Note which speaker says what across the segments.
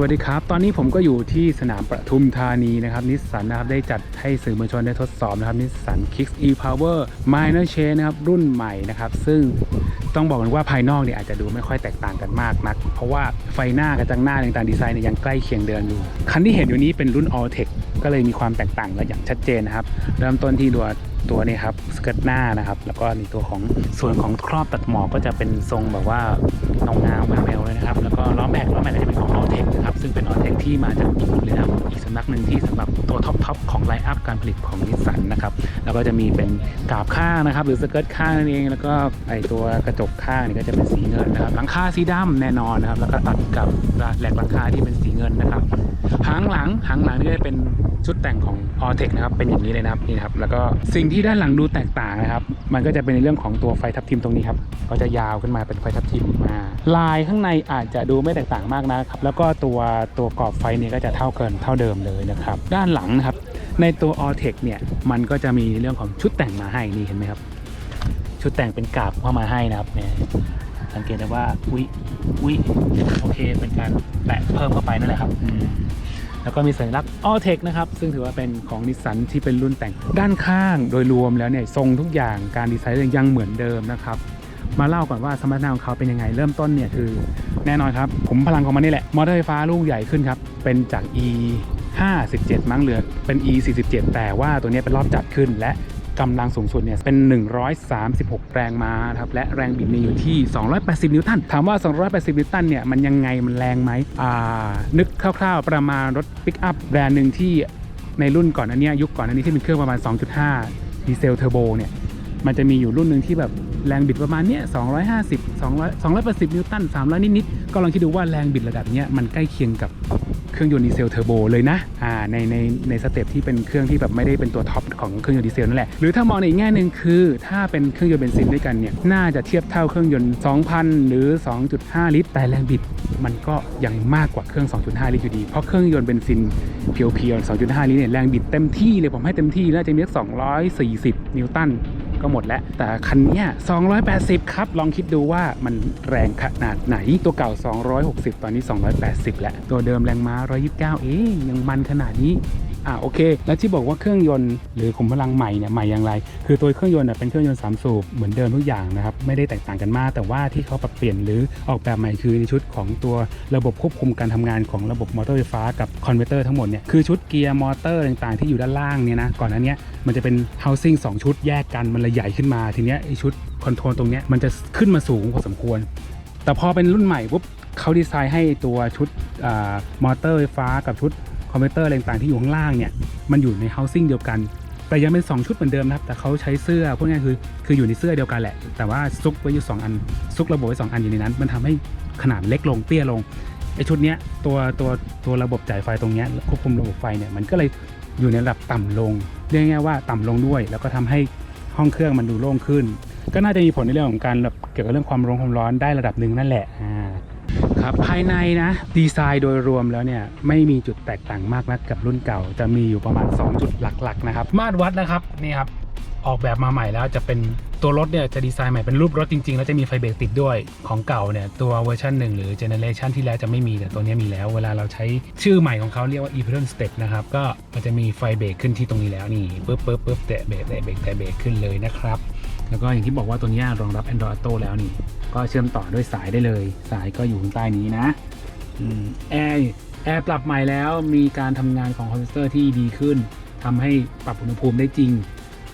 Speaker 1: วัสดีครับ ตอนนี้ผมก็อยู่ที่สนามประทุมธานีนะครับนิสสันนะครับได้จัดให้สื่อมวลชนได้ทดสอบนะครับนิสสัน Kicks e Power Minor Change นะครับรุ่นใหม่นะครับ ซึ่งต้องบอกกันว่าภายนอกเนี่ยอาจจะดูไม่ค่อยแตกต่างกันมากนัก เพราะว่าไฟหน้ากระจังหน้าต่างๆดีไซน์เนี่ยยังใกล้เคียงเดิมอยู่คันที่เห็นอยู่นี้เป็นรุ่น All Tech ก็เลยมีความแตกต่างและอย่างชัดเจนนะครับ เริ่มต้นที่ตัว ตัวนี้ครับสเกิร์ตหน้านะครับ แล้วก็ในตัวของส่วนของครอบตัดหมอกก็จะเป็นทรงแบบว่าเงาเงาแววๆเลยนะครับ แล้วก็ล้อแม็กล้อแม็กจะเป็นของออเทคนะครับซึ่งเป็นออเท ที่มาจากญี่ปุ่นเลยนะครับอีกสำนักหนึ่งที่สำหรับตัวท็อปทอปของไลน์อัพการผลิตของนิสสันนะครับแล้วก็จะมีเป็นกาบข้างนะครับ หรือสเกิร์ตข้างนั่นเองแล้วก็ไอตัวกระจกข้างนี่ก็จะเป็นสีเงินนะครับหลังคาสีดำแน่นอนนะครับแล้วก็ตัดกับแหลกหลังคาที่เป็นสีเงินนะครับหางหลังหางหลังนี่จะเป็นชุดแต่งของ a l t e c นะครับเป็นอย่างนี้เลยนะครับนี่ครับแล้วก็สิ่งที่ด้านหลังดูแตกต่างนะครับ มันก็จะเป็นในเรื่องของตัวไฟทับทิมตรงนี้ครับก็จะยาวขึ้นมาเป็นไฟทับทิมมาลายข้างในอาจจะดูไม่แตกต่างมากนะครับ แล้วก็ตัวตัวกรอบไฟนี่ยก็จะเท่าเกินเท่าเดิมเลยนะครับ ด้านหลังนะครับ ในตัว a l t e c เนี่ยมันก็จะมีเรื่องของชุดแต่งมาให้นี่เห็นไหมครับ ชุดแต่งเป็นกาบเข้ามาให้นะครับเนี่ยสังเกตได้ว่าอุ้ยอุ้ยโอเคเป็นการแปะเพิ่มเข้าไปนั่นแหละครับแล้วก็มีสัญลักษณ์ All Tech นะครับ ซึ่งถือว่าเป็นของนิสสันที่เป็นรุ่นแต่งด้านข้างโดยรวมแล้วเนี่ยทรงทุกอย่างการดีไซน์ยังเหมือนเดิมนะครับ มาเล่าก่อนว่าสมรรถนะของเขาเป็นยังไงเริ่มต้นเนี่ยคือแน่นอนครับ ผมพลังของมันนี่แหละ มอเตอร์ไฟฟ้าลูกใหญ่ขึ้นครับ เป็นจาก e 57 มั้งเหลือเป็น e 47แต่ว่าตัวนี้เป็นรอบจัดขึ้นและกำลังสูงสุดเนี่ยเป็น 136 แรงม้าครับและแรงบิดมีอยู่ที่ 280 นิวตันถามว่า 280 นิวตันเนี่ยมันยังไงมันแรงไหมอ่านึกคร่าวๆประมาณรถปิกอัพแบรนด์หนึ่งที่ในรุ่นก่อนอันนี้ยยุคก่อนอันนี้ที่เป็นเครื่องประมาณ 2.5 ดีเซลเทอร์โบเนี่ย มันจะมีอยู่รุ่นหนึ่งที่แบบแรงบิดประมาณเนี้ย250 200 280 นิวตัน 300 นิดๆ ก็ลองคิดดูว่าแรงบิดระดับเนี้ยมันใกล้เคียงกับเครื่องยนต์ดีเซลเทอร์โบเลยนะ อ่า ใน ใน ในสเต็ปที่เป็นเครื่องที่แบบไม่ได้เป็นตัวท็อปของเครื่องยนต์ดีเซลนั่นแหละ หรือถ้ามองในอีกแง่หนึ่งคือ ถ้าเป็นเครื่องยนต์เบนซินด้วยกันเนี่ย น่าจะเทียบเท่าเครื่องยนต์ 2,000 หรือ 2.5 ลิตร แต่แรงบิดมันก็ยังมากกว่าเครื่อง 2.5 ลิตรอยู่ดี เพราะเครื่องยนต์เบนซินเพียวๆ 2.5 ลิตรเนี่ยแรงบิดเต็มที่เลยผมให้เต็มที่น่าจะมีสัก240 นิวตัน ก็หมดแล้ว แต่คันนี้ย280 ครับ ลองคิดดูว่ามันแรงขนาดไหนตัวเก่า 260 ตอนนี้ 280 แล้ว ตัวเดิมแรงม้า 129 เอ๊ยยังมันขนาดนี้ อ่าโอเค แล้วที่บอกว่าเครื่องยนต์หรือขุมพลังใหม่เนี่ยใหม่อย่างไร คือตัวเครื่องยนต์เป็นเครื่องยนต์สามสูบเหมือนเดิมทุกอย่างนะครับไม่ได้แตกต่างกันมาก แต่ว่าที่เขาปรับเปลี่ยนหรือออกแบบใหม่คือในชุดของตัวระบบควบคุมการทำงานของระบบมอเตอร์ไฟฟ้ากับคอนเวอร์เตอร์ทั้งหมดเนี่ยคือชุดเกียร์มอเตอร์ต่างๆ ที่อยู่ด้านล่างเนี่ยนะก่อนหน้าเนี้ยมันจะเป็น housing สองชุดแยกกันมันเลยใหญ่ขึ้นมาทีเนี้ยไอชุดคอนโทรลตรงเนี้ยมันจะขึ้นมาสูงพอสมควร แต่พอเป็นรุ่นใหม่ปุ๊บเขาดีไซน์ให้ตัวชุดอมอเตอร์ไฟฟ้ากับชุด มพิวเตอร์อะไรต่างๆที่อยู่ข้างล่างเนี่ยมันอยู่ใน housing เดียวกัน แต่ยังเป็น 2 ชุดเหมือนเดิมนะครับ แต่เขาใช้เสื้อพวกนี้คือคืออยู่ในเสื้อเดียวกันแหละ แต่ว่าซุกไว้อยู่ 2 อัน ซุกระบบไว้ 2 อันอยู่ในนั้น มันทำให้ขนาดเล็กลงเตี้ยลงไอชุดเนี้ยตัวตัวตัวระบบจ่ายไฟตรงเนี้ยควบคุมระบบไฟเนี่ยมันก็เลยอยู่ในระดับต่ำลงเรียกง่ายว่าต่ำลงด้วย แล้วก็ทำให้ห้องเครื่องมันดูโล่งขึ้น ก็น่าจะมีผลในเรื่องของการเกี่ยวกับเรื่องความร้อนความร้อนได้ระดับหนึ่งนั่นแหละอ่า ครับภายในนะดีไซน์โดยรวมแล้วเนี่ยไม่มีจุดแตกต่างมากนักกับรุ่นเก่า จะมีอยู่ประมาณ 2 จุดหลักๆนะครับมาตรวัดนะครับนี่ครับออกแบบมาใหม่แล้วจะเป็นตัวรถเนี่ยจะดีไซน์ใหม่เป็นรูปรถจริงๆ แล้วจะมีไฟเบรกติดด้วยของเก่าเนี่ยตัวเวอร์ชันหนึ่งหรือเจเนเรชันที่แล้วจะไม่มีแต่ตัวนี้มีแล้ว เวลาเราใช้ชื่อใหม่ของเขาเรียกว่า e p e r o n Step นะครับ ก็มันจะมีไฟเบรกขึ้นที่ตรงนี้แล้วนี่ปึ๊บปึ๊บปึ๊บแตะเบรกแตะเบรกแตะเบรกขึ้นเลยนะครับ แล้วก็อย่างที่บอกว่าตัวนี้รองรับ Android Auto แล้วนี่ ก็เชื่อมต่อด้วยสายได้เลย สายก็อยู่ข้างใต้นี้นะแอร์แอร์ปรับใหม่แล้วมีการทำงานของคอมพิวเตอร์ที่ดีขึ้นทำให้ปรับอุณหภูมิได้จริง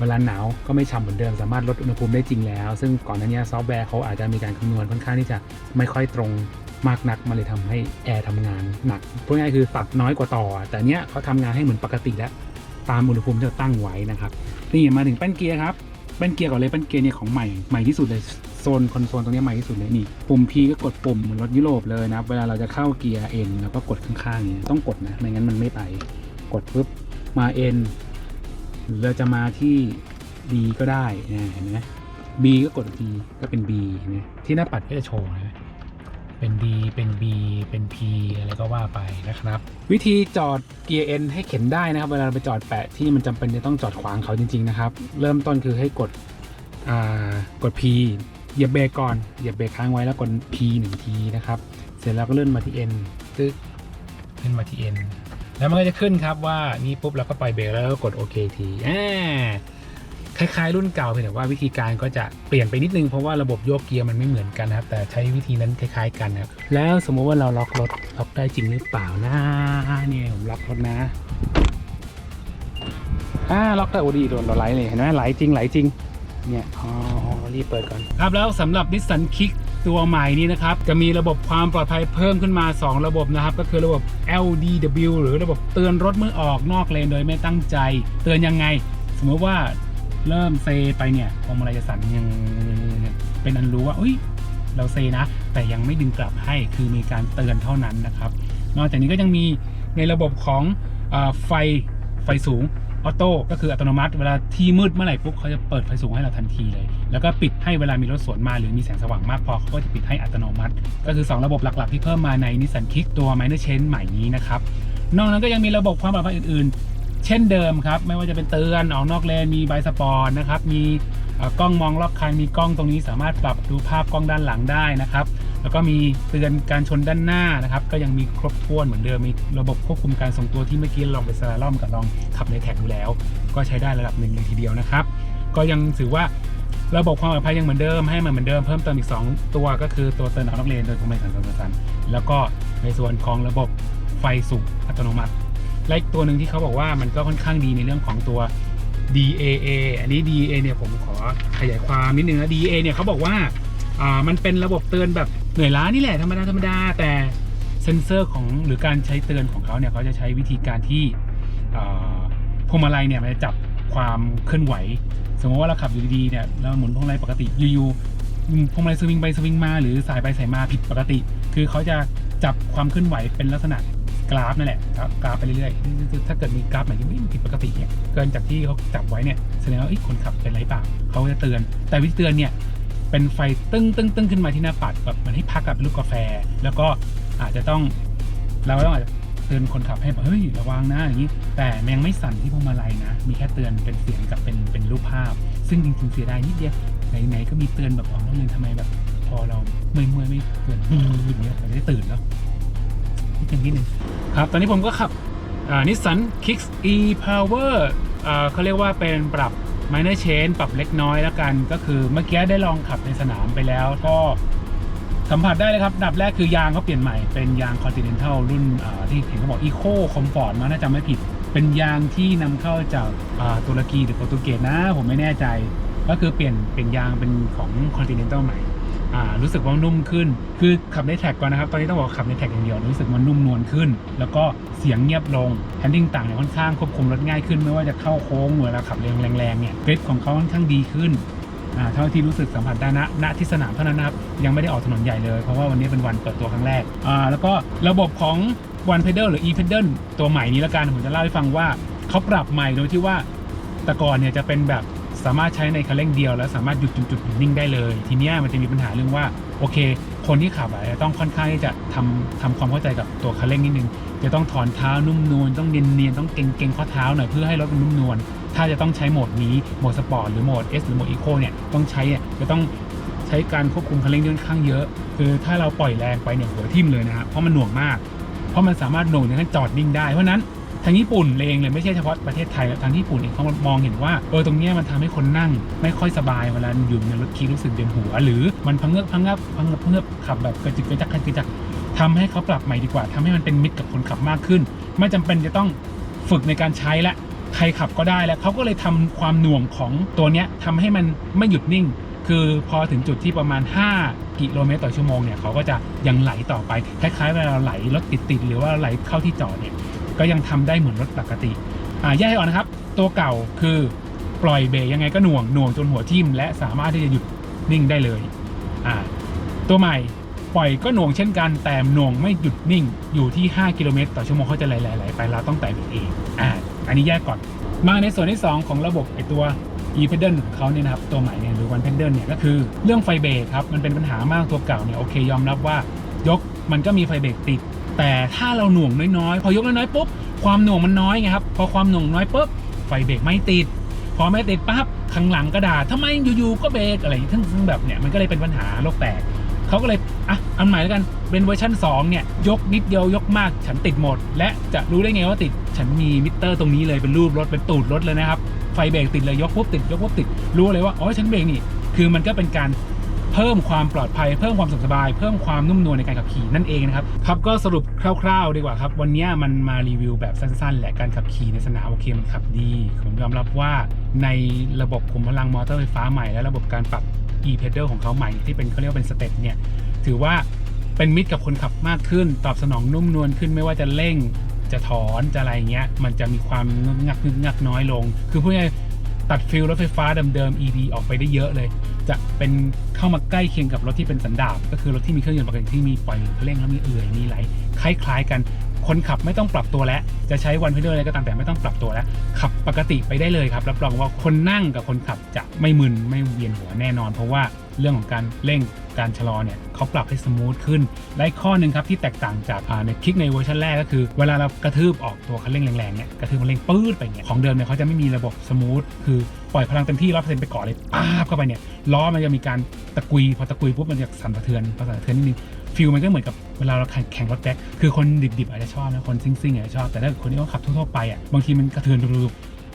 Speaker 1: เวลาหนาวก็ไม่ฉ่ำเหมือนเดิมสามารถลดอุณหภูมิได้จริงแล้ว ซึ่งก่อนหน้านี้ซอฟต์แวร์เขาอาจจะมีการคำนวณค่อนข้างที่จะไม่ค่อยตรงมากนักมันเลยทำให้แอร์ทำงานหนักพูดง่ายคือปรับน้อยกว่าต่อ แต่เนี้ยเขาทำงานให้เหมือนปกติแล้ว ตามอุณหภูมิที่เราตั้งไว้นะครับนี่มาถึงแป้นเกียร์ครับแป้นเกียร์ก่อนเลยแป้นเกียร์เนี่ยของใหม่ใหม่ที่สุดเลย โซนคอนโซลตรงนี้ใหม่ที่สุดเลยนี่ปุ่ม P ก็กดปุ่มเหมือนรถยุโรปเลยนะครับเวลาเราจะเข้าเกียร์ N แล้วก็กดข้างๆเนี่ยต้องกดนะไม่งั้นมันไม่ไป กดปุ๊บมา N หรือเราจะมาที่ B ก็ได้นะเห็นไหม B ก็กด P ก็เป็น B นไหมที่หน้าปัดก็จะโชว์นะเป็น D เป็น B เป็น P อะไรก็ว่าไปนะครับ วิธีจอดเกียร์ N ให้เข็นได้นะครับ เวลาเราไปจอดแปะที่มันจำเป็นจะต้องจอดขวางเขาจริง ๆ นะครับ เริ่มต้นคือให้กดกด P เหยียบเบรกก่อน เหยียบเบรกค้างไว้แล้วกด P หนึ่งทีนะครับ เสร็จแล้วก็เลื่อนมาที่ N ตึ๊กขึ้นมาที่ N แล้วมันก็จะขึ้นครับว่านี่ปุ๊บเราก็ปล่อยเบรกแล้วก็กดโอเคทีอ่าคล้ายๆรุ่นเก่าเพียงแต่ว่าวิธีการก็จะเปลี่ยนไปนิดนึงเพราะว่าระบบโยกเกียร์มันไม่เหมือนกันนะครับ แต่ใช้วิธีนั้นคล้าย ๆ กันนะครับแล้วสมมติว่าเราล็อกรถล็อกได้จริงหรือเปล่านะเนี่ยผมล็อกรถนะอ่าล็อกได้โอดีโดนเราไหลเลยเห็นไหมไหลจริงไหลจริงเนี่ยอ๋อ รีบเปิดก่อนครับแล้วสำหรับนิสสันคิกตัวใหม่นี้นะครับ จะมีระบบความปลอดภัยเพิ่มขึ้นมา 2 ระบบนะครับ ก็คือระบบ LDW หรือระบบเตือนรถเมื่อออกนอกเลนโดยไม่ตั้งใจ เตือนยังไง สมมติว่าเริ่มเซไปเนี่ยพวงมาลัยจะสั่นยังเป็นอันรู้ว่าอุ้ยเราเซนะ แต่ยังไม่ดึงกลับให้คือมีการเตือนเท่านั้นนะครับ นอกจากนี้ก็ยังมีในระบบของอไฟไฟสูง ออโต้ก็คืออัตโนมัติ เวลาที่มืดเมื่อไหร่ปุ๊บเขาจะเปิดไฟสูงให้เราทันทีเลย แล้วก็ปิดให้เวลามีรถสวนมาหรือมีแสงสว่างมากพอเขาก็จะปิดให้อัตโนมัติ ก็คือ 2 ระบบหลักๆ ที่เพิ่มมาใน Nissan Kick ตัว Minor Change ใหม่นี้นะครับนอกนั้นก็ยังมีระบบความปลอดภัยอื่นๆ เช่นเดิมครับ ไม่ว่าจะเป็นเตือนออกนอกเลนมีใบสปอร์ตนะครับมีกล้องมองรอบคันมีกล้องตรงนี้สามารถปรับดูภาพกล้องด้านหลังได้นะครับ แล้วก็มีเตือนการชนด้านหน้านะครับ ก็ยังมีครบถ้วนเหมือนเดิมมีระบบควบคุมการทรงตัวที่เมื่อกี้ลองไปสลาล่อมกับลองขับในแท็กดูแล้ว ก็ใช้ได้ระดับหนึ่งเลยทีเดียวนะครับ ก็ยังถือว่าระบบความปลอดภัยยังเหมือนเดิมให้มันเหมือนเดิมเพิ่มเติมอีก 2 ตัวก็คือตัวเตือนออกนอกเลนโดยตรงไปสันสันสันแล้วก็ในส่วนของระบบไฟสูงอัตโนมัติและอีกตัวหนึ่งที่เขาบอกว่ามันก็ค่อนข้างดีในเรื่องของตัว DAA อันนี้ DAA เนี่ยผมขอขยายความนิดนึงนะ DAA เนี่ยเขาบอกว่าอ่ามันเป็นระบบเตือนแบบ เหนื่อยล้านี่แหละธรรมดาธรรมดาแต่เซนเซอร์ของหรือการใช้เตือนของเขาเนี่ยเขาจะใช้วิธีการที่พวงมาลัยเนี่ยมันจะจับความเคลื่อนไหว สมมติว่าเราขับอยู่ดีๆเนี่ยเราหมุนพวงมาลัยปกติอยู่ๆพวงมาลัยสวิงไปสวิงมา หรือสายไปสายมาผิดปกติ คือเขาจะจับความเคลื่อนไหวเป็นลักษณะกราฟนั่นแหละกราฟไปเรื่อยๆ ถ้าเกิดมีกราฟไหนที่ไม่ผิดปกติเนี่ยเกินจากที่เขาจับไว้เนี่ยแสดงว่าคนขับเป็นไรเปล่าเขาจะเตือน แต่วิธีเตือนเนี่ย เป็นไฟตึ้งตึ้งตึ้งขึ้นมาที่หน้าปัดแบบเหมือนให้พักกับลูกกาแฟ แล้วก็อาจจะต้องเราต้องอาจจะเตือนคนขับให้แบบเฮ้ยระวังนะอย่างนี้ แต่มันยังไม่สั่นที่พวงมาลัยนะ มีแค่เตือนเป็นเสียงกับเป็นเป็นรูปภาพ ซึ่งจริงๆเสียดายนิดเดียวไหนๆก็มีเตือนแบบออกแล้วเลยทำไมแบบ พอเราเมื่อยเมื่อยๆไม่เตือนบึ้งอย่างเงี้ยเราจะได้ตื่นแล้วนิดนึงนิดนึงครับ ตอนนี้ผมก็ขับนิสสัน Kicks e Power อ่าเขาเรียกว่าเป็นปรับ ไม่ได้เชนปรับเล็กน้อยแล้วกัน ก็คือเมื่อกี้ได้ลองขับในสนามไปแล้วก็สัมผัสได้เลยครับดับแรกคือยางเขาเปลี่ยนใหม่เป็นยางคอนติเนนทัลรุ่นที่เห็นเขาบอกอีโคคอมฟอร์ตมาน่าจะไม่ผิด เป็นยางที่นำเข้าจากตุรกีหรือโปรตุเกสนะ ผมไม่แน่ใจ ก็คือเปลี่ยนเป็นยางเป็นของคอนติเนนทัลใหม่ รู้สึกว่านุ่มขึ้น คือขับในแท็กก่อนนะครับ ตอนนี้ต้องบอกขับในแท็กอย่างเดียว รู้สึกมันนุ่มนวลขึ้น แล้วก็เสียงเงียบลงแฮนดิ้งต่างเนี่ยค่อนข้างควบคุมรถง่ายขึ้น ไม่ว่าจะเข้าโค้งหรือเวลาขับแรงแรงๆเนี่ยกริปของเขาค่อนข้างดีขึ้นเท่าที่รู้สึกสัมผัสได้ณณที่สนามเท่านั้นนะครับ ยังไม่ได้ออกถนนใหญ่เลย เพราะว่าวันนี้เป็นวันเปิดตัวครั้งแรก แล้วก็ระบบของ One Pedal หรือ E Pedal ตัวใหม่นี้ละกันผมจะเล่าให้ฟังว่าเขาปรับใหม่โดยที่ว่าแต่ก่อนเนี่ยจะเป็นแบบ สามารถใช้ในคันเร่งเดียวแล้วสามารถหยุดจุดจุดๆนิ่งได้เลย ทีนี้มันจะมีปัญหาเรื่องว่าโอเค คนที่ขับอะจจะต้องค่อนข้างที่จะทำทำความเข้าใจกับตัวคันเร่งนิดนึง จะต้องถอนเท้านุ่มนวลต้องเนียนเนียนๆต้องเก่งเก่งข้อเท้าหน่อยเพื่อให้รถมันนุ่มนวลถ้าจะต้องใช้โหมดนี้โหมดสปอร์ตหรือโหมด S หรือโหมด Eco เนี่ยต้องใช้เนี่ยจะต้องใช้การควบคุมคันเร่งค่อนข้างเยอะ คือถ้าเราปล่อยแรงไปเนี่ยหัวทิ่มเลยนะฮะเพราะมันหน่วงมาก เพราะมันสามารถหน่วงจนกระทั่งจอดนิ่งได้เพราะนั้น ทางญี่ปุ่นเองเลยไม่ใช่เฉพาะประเทศไทยทางญี่ปุ่นเองเขามองเห็นว่าเออตรงเนี้ยมันทำให้คนนั่งไม่ค่อยสบายเวลาอยู่ในรถคีรู้สึกเวียนหัว หรือมันพังเงือกพังงับพังเงือกพังเงือกขับแบบกระจิกกระจักกระจิกกระจักทำให้เขาปรับใหม่ดีกว่าทำให้มันเป็นมิตรกับคนขับมากขึ้น ไม่จำเป็นจะต้องฝึกในการใช้และใครขับก็ได้แล้วเขาก็เลยทำความหน่วงของตัวเนี้ยทำให้มันไม่หยุดนิ่ง คือพอถึงจุดที่ประมาณ 5 กิโลเมตรต่อชั่วโมงเนี่ยเขาก็จะยังไหลต่อไปคล้ายๆเวลาเราไหลรถติดๆหรือว่าไหลเข้าที่จอดเนี่ย ก็ยังทำได้เหมือนรถปกติอ่าแยกให้ออกนะครับ ตัวเก่าคือปล่อยเบรกยังไงก็หน่วงหน่วงจนหัวทิ่มและสามารถที่จะหยุดนิ่งได้เลยอ่าตัวใหม่ปล่อยก็หน่วงเช่นกันแต่หน่วงไม่หยุดนิ่งอยู่ที่ 5 กิโลเมตรต่อชั่วโมงเขาจะไหลๆๆไปเราต้องแตะเบรกเองอ่าอันนี้แยกก่อนมาในส่วนที่ 2 ของระบบไอตัว e p e d a l ของเขาเนี่ยนะครับตัวใหม่เนี่ยหรือ one pedal เนี่ยก็คือเรื่องไฟเบรกครับมันเป็นปัญหามากตัวเก่าเนี่ยโอเคยอมรับว่ายกมันก็มีไฟเบรกติด แต่ถ้าเราหน่วงน้อยๆ พอยกน้อยๆปุ๊บความหน่วงมันน้อยไงครับ พอความหน่วงน้อยปุ๊บไฟเบรกไม่ติด พอไม่ติดปั๊บข้างหลังก็ด่าทำไมอยู่ๆก็เบรกอะไรทั้งซึ่งแบบเนี่ยมันก็เลยเป็นปัญหาโลกแตกเขาก็เลยอะอันใหม่แล้วกันเป็นเวอร์ชัน2เนี่ยยกนิดเดียวยกมากฉันติดหมด และจะรู้ได้ไงว่าติดฉันมีมิเตอร์ตรงนี้เลยเป็นรูปรถเป็นตูดรถเลยนะครับไฟเบรกติดเลยยกปุ๊บติดยกปุ๊บติดรู้เลยว่าอ๋อฉันเบรกนี่คือมันก็เป็นการ เพิ่มความปลอดภัย เพิ่มความสะดวกสบาย เพิ่มความนุ่มนวลในการขับขี่นั่นเองนะครับครับก็สรุปคร่าวๆดีกว่าครับวันนี้มันมารีวิวแบบสั้นๆแหละการขับขี่ในสนามโอเคมันขับดีผมยอมรับว่าในระบบขุมพลังมอเตอร์ไฟฟ้าใหม่และระบบการปรับ e-pedal ของเขาใหม่ที่เป็นเขาเรียกว่าเป็นสเต็ปเนี่ยถือว่าเป็นมิตรกับคนขับมากขึ้น ตอบสนองนุ่มนวลขึ้นไม่ว่าจะเร่งจะถอนจะอะไรเงี้ยมันจะมีความงักงึกงักน้อยลง คือพูดง่าย ตัดฟิลรถไฟฟ้าเดิมๆ EV ออกไปได้เยอะเลย จะเป็นเข้ามาใกล้เคียงกับรถที่เป็นสันดาปก็คือรถที่มีเครื่องยนต์ปกติที่มีปล่อยเร่งแล้วมีเอื่อยมีไหลคล้าย ๆ กัน คนขับไม่ต้องปรับตัวแล้ว จะใช้วันพิเดอะไรก็ตามแต่ไม่ต้องปรับตัวแล้ว ขับปกติไปได้เลยครับ รับรองว่าคนนั่งกับคนขับจะไม่มึนไม่เวียนหัวแน่นอน เพราะว่าเรื่องของการเร่งการชะลอเนี่ยเขาปรับให้สมูทขึ้น และข้อหนึ่งครับที่แตกต่างจากในคลิกในเวอร์ชันแรกก็คือ เวลาเรากระทืบออกตัวคันเร่งแรงๆเนี่ยกระทืบคันเร่งปื๊ดไปเนี่ยของเดิมเนี่ยเขาจะไม่มีระบบสมูทคือปล่อยพลังเต็มที่ร้อยเปอร์เซ็นต์ไปก่อนเลยป้าบเข้าไปเนี่ยล้อมันจะมีการตะกุยพอตะกุยปุ๊บมันจะสั่นสะเทือนพอสั่นสะเทือนนิดนึง ฟิลมันก็เหมือนกับเวลาเราแข่งรถแจ็คคือคนดิบๆอาจจะชอบนะคนซิ่งๆอาจจะชอบ แต่ถ้าคนที่เขาขับทั่วๆไปอะบางทีมันกระเทือนรูป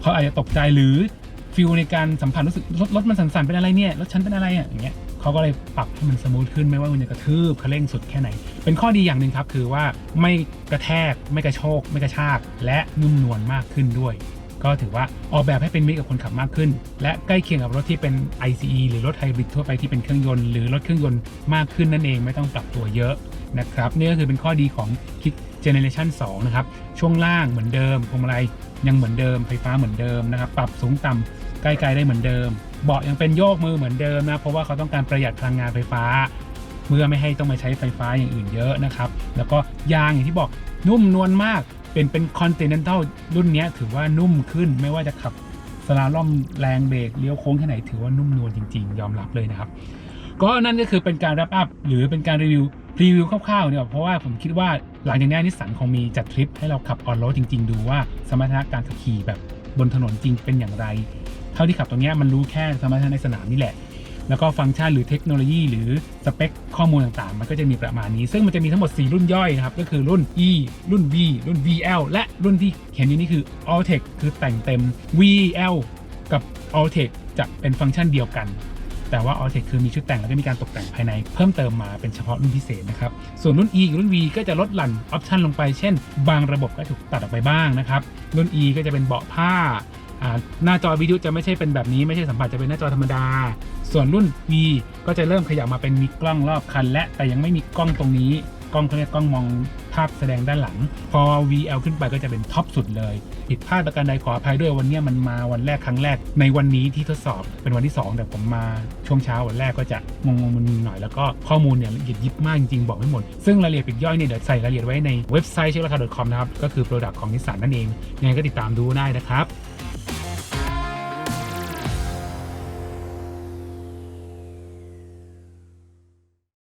Speaker 1: เขาอาจจะตกใจหรือฟิลในการสัมผัสรู้สึกรถรถมันสั่นๆเป็นอะไรเนี่ยรถฉันเป็นอะไรอะอย่างเงี้ยเขาก็เลยปรับให้มันสมูทขึ้นไม่ว่ามันจะกระทืบคันเร่งสุดแค่ไหน เป็นข้อดีอย่างหนึ่งครับคือว่าไม่กระแทกไม่กระโชกไม่กระชาก และนุ่มนวลมากขึ้นด้วย ก็ถือว่าออกแบบให้เป็นมิตรกับคนขับมากขึ้น และใกล้เคียงกับรถที่เป็น ICE หรือรถไฮบริดทั่วไปที่เป็นเครื่องยนต์หรือรถเครื่องยนต์มากขึ้นนั่นเองไม่ต้องปรับตัวเยอะนะครับนี่ก็คือเป็นข้อดีของ Kick Generation 2นะครับช่วงล่างเหมือนเดิมพวงมาลัยยังเหมือนเดิมไฟฟ้าเหมือนเดิมนะครับปรับสูงต่ำใกล้ๆได้เหมือนเดิม เบาะยังเป็นโยกมือเหมือนเดิมนะเพราะว่าเขาต้องการประหยัดพลังงานไฟฟ้า เมื่อไม่ให้ต้องมาใช้ไฟฟ้าอย่างอื่นเยอะนะครับแล้วก็ยางอย่างที่บอกนุ่มนวลมาก เป็นเป็น Continental รุ่นนี้ถือว่านุ่มขึ้นไม่ว่าจะขับสลาล่อมแรงเบรกเลี้ยวโค้งแค่ไหนถือว่านุ่มนวลจริง ๆ ยอมรับเลยนะครับ ก็นั่นก็คือเป็นการรับอัพหรือเป็นการรีวิวรีวิวคร่าวๆเนี่ยเพราะว่าผมคิดว่าหลังจากนี้นิสสันคงมีจัดทริปให้เราขับออนโรดจริง ๆ ดูว่าสมรรถนะการขับขี่แบบบนถนนจริงเป็นอย่างไร เท่าที่ขับตรงนี้มันรู้แค่สมรรถนะในสนามนี่แหละ แล้วก็ฟังก์ชันหรือเทคโนโลยี หรือสเปคข้อมูลต่างๆ มันก็จะมีประมาณนี้ ซึ่งมันจะมีทั้งหมด 4 รุ่นย่อยนะครับ ก็คือรุ่น E รุ่น V รุ่น VL และรุ่นที่เห็นอยู่นี่คือ Alltech คือแต่งเต็ม VL กับ Alltech จะเป็นฟังก์ชันเดียวกัน แต่ว่า Alltech คือมีชุดแต่งแล้วก็มีการตกแต่งภายในเพิ่มเติมมาเป็นเฉพาะรุ่นพิเศษนะครับ ส่วนรุ่น E กับรุ่น V ก็จะลดหลั่นออปชันลงไป เช่น บางระบบก็ถูกตัดออกไปบ้างนะครับ รุ่น E ก็จะเป็นเบาะผ้าอ่า หน้าจอวิทยุจะไม่ใช่เป็นแบบนี้ไม่ใช่สัมผัสจะเป็นหน้าจอธรรมดา ส่วนรุ่น V ก็จะเริ่มขยับมาเป็นมีกล้องรอบคัน และแต่ยังไม่มีกล้องตรงนี้กล้องเขาเรียกกล้องมองภาพแสดงด้านหลัง พอ VL ขึ้นไปก็จะเป็นท็อปสุดเลย ผิดพลาดประการใดขออภัยด้วยวันเนี้ยมันมาวันแรกครั้งแรก ในวันนี้ที่ทดสอบเป็นวันที่ 2 แต่ผมมาช่วงเช้าวันแรกก็จะงงๆมึนๆหน่อยแล้วก็ข้อมูลเนี่ยละเอียดยิบมากจริงๆ บอกไม่หมด ซึ่งรายละเอียดปลีกย่อยเนี่ยเดี๋ยวใส่รายละเอียดไว้ในเว็บไซต์เช็คราคา .com นะครับ ก็คือ Product ของนิสสันนั่นเองยังไงก็ติดตามดูได้นะครับ